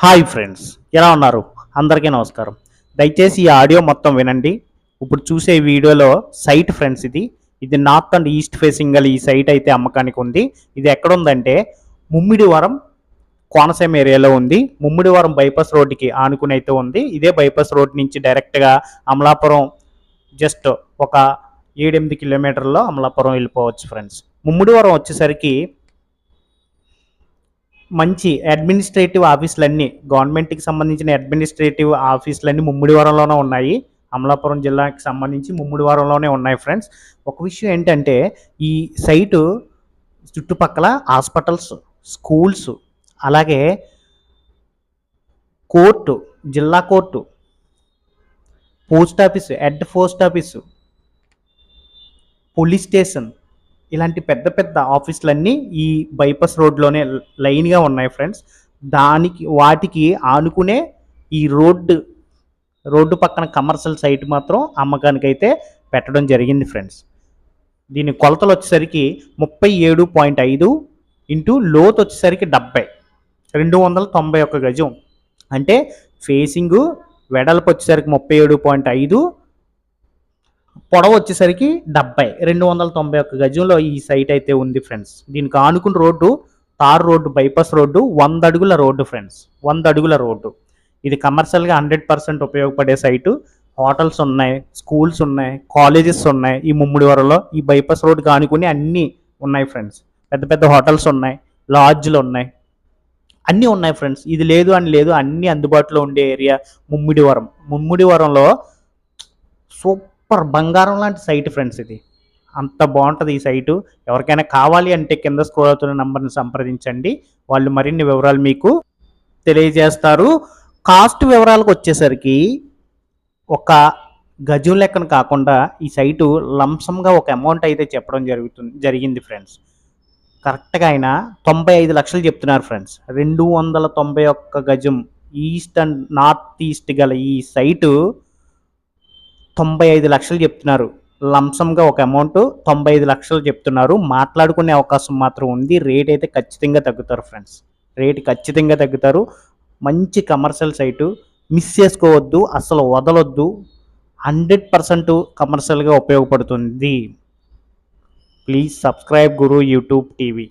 Hi friends ఎలా ఉన్నారు? అందరికీ నమస్కారం. దయచేసి ఈ ఆడియో మొత్తం వినండి. ఇప్పుడు చూసే వీడియోలో సైట్ ఫ్రెండ్స్ ఇది. ఇది నార్త్ అండ్ ఈస్ట్ ఫేసింగ్ గల ఈ సైట్ అయితే అమ్మకానికి ఉంది. ఇది ఎక్కడ ఉందంటే ముమ్మిడివరం కోనసీమ ఏరియాలో ఉంది. ముమ్మిడివరం బైపాస్ రోడ్డుకి ఆనుకుని అయితే ఉంది. ఇదే బైపాస్ రోడ్ నుంచి డైరెక్ట్గా అమలాపురం జస్ట్ ఒక ఏడెనిమిది కిలోమీటర్లో అమలాపురం వెళ్ళిపోవచ్చు ఫ్రెండ్స్. ముమ్మిడివరం వచ్చేసరికి మంచి అడ్మినిస్ట్రేటివ్ ఆఫీసులన్నీ గవర్నమెంట్కి సంబంధించిన అడ్మినిస్ట్రేటివ్ ఆఫీసులన్నీ ముమ్మిడివరంలోనే ఉన్నాయి. అమలాపురం జిల్లాకి సంబంధించి ముమ్మిడివరంలోనే ఉన్నాయి ఫ్రెండ్స్ ఒక విషయం ఏంటంటే ఈ సైటు చుట్టుపక్కల హాస్పిటల్స్ స్కూల్స్ అలాగే కోర్టు జిల్లా court post office head post office police station ఇలాంటి పెద్ద పెద్ద ఆఫీసులన్నీ ఈ బైపాస్ రోడ్లోనే లైన్గా ఉన్నాయి ఫ్రెండ్స్. దానికి వాటికి ఆనుకునే ఈ రోడ్డు రోడ్డు పక్కన కమర్షియల్ సైట్ మాత్రం అమ్మకానికైతే పెట్టడం జరిగింది ఫ్రెండ్స్. దీని కొలతలు వచ్చేసరికి ముప్పై ఏడు పాయింట్ ఐదు ఇంటూ లోతు వచ్చేసరికి డెబ్బై రెండు వందల తొంభై ఒక్క గజం. అంటే ఫేసింగు వెడల్పు వచ్చేసరికి ముప్పై ఏడు పాయింట్ ఐదు పొడవ వచ్చేసరికి డెబ్బై రెండు వందల తొంభై ఒక్క గజంలో ఈ సైట్ అయితే ఉంది ఫ్రెండ్స్. దీనికి ఆనుకున్న road tar road bypass road వంద అడుగుల రోడ్డు ఫ్రెండ్స్. వంద అడుగుల రోడ్డు. ఇది కమర్షియల్గా హండ్రెడ్ పర్సెంట్ ఉపయోగపడే సైటు. హోటల్స్ ఉన్నాయి స్కూల్స్ ఉన్నాయి కాలేజెస్ ఉన్నాయి. ఈ ముమ్మిడివరంలో ఈ బైపాస్ రోడ్ కానుకుని అన్నీ ఉన్నాయి ఫ్రెండ్స్. పెద్ద పెద్ద హోటల్స్ ఉన్నాయి లాడ్జ్లు ఉన్నాయి. అన్నీ ఉన్నాయి ఫ్రెండ్స్. ఇది లేదు అని లేదు అన్నీ అందుబాటులో ఉండే ఏరియా ముమ్మిడివరం ముమ్మిడివరంలో సూపర్ బంగారం లాంటి సైట్ ఫ్రెండ్స్ ఇది. అంత బాగుంటుంది ఈ సైటు ఎవరికైనా కావాలి అంటే కింద స్క్రోల్ అవుతున్న నంబర్ని సంప్రదించండి. వాళ్ళు మరిన్ని వివరాలు మీకు తెలియజేస్తారు. కాస్ట్ వివరాలకు వచ్చేసరికి ఒక గజం లెక్కన కాకుండా ఈ సైటు లంసంగా ఒక అమౌంట్ అయితే చెప్పడం జరుగుతుంది జరిగింది ఫ్రెండ్స్ కరెక్ట్గా ఆయన తొంభై ఐదు లక్షలు చెప్తున్నారు ఫ్రెండ్స్ రెండు వందల తొంభై ఒక్క గజం ఈస్ట్ అండ్ నార్త్ ఈస్ట్ గల ఈ సైటు తొంభై ఐదు లక్షలు చెప్తున్నారు. లంసంగా ఒక అమౌంట్ తొంభై ఐదు లక్షలు చెప్తున్నారు. మాట్లాడుకునే అవకాశం మాత్రం ఉంది. రేట్ అయితే ఖచ్చితంగా తగ్గుతారు ఫ్రెండ్స్ రేట్ ఖచ్చితంగా తగ్గుతారు. మంచి కమర్షియల్ సైటు మిస్ చేసుకోవద్దు అసలు వదలొద్దు. హండ్రెడ్ పర్సెంట్ కమర్షియల్గా ఉపయోగపడుతుంది. Please subscribe Guru YouTube TV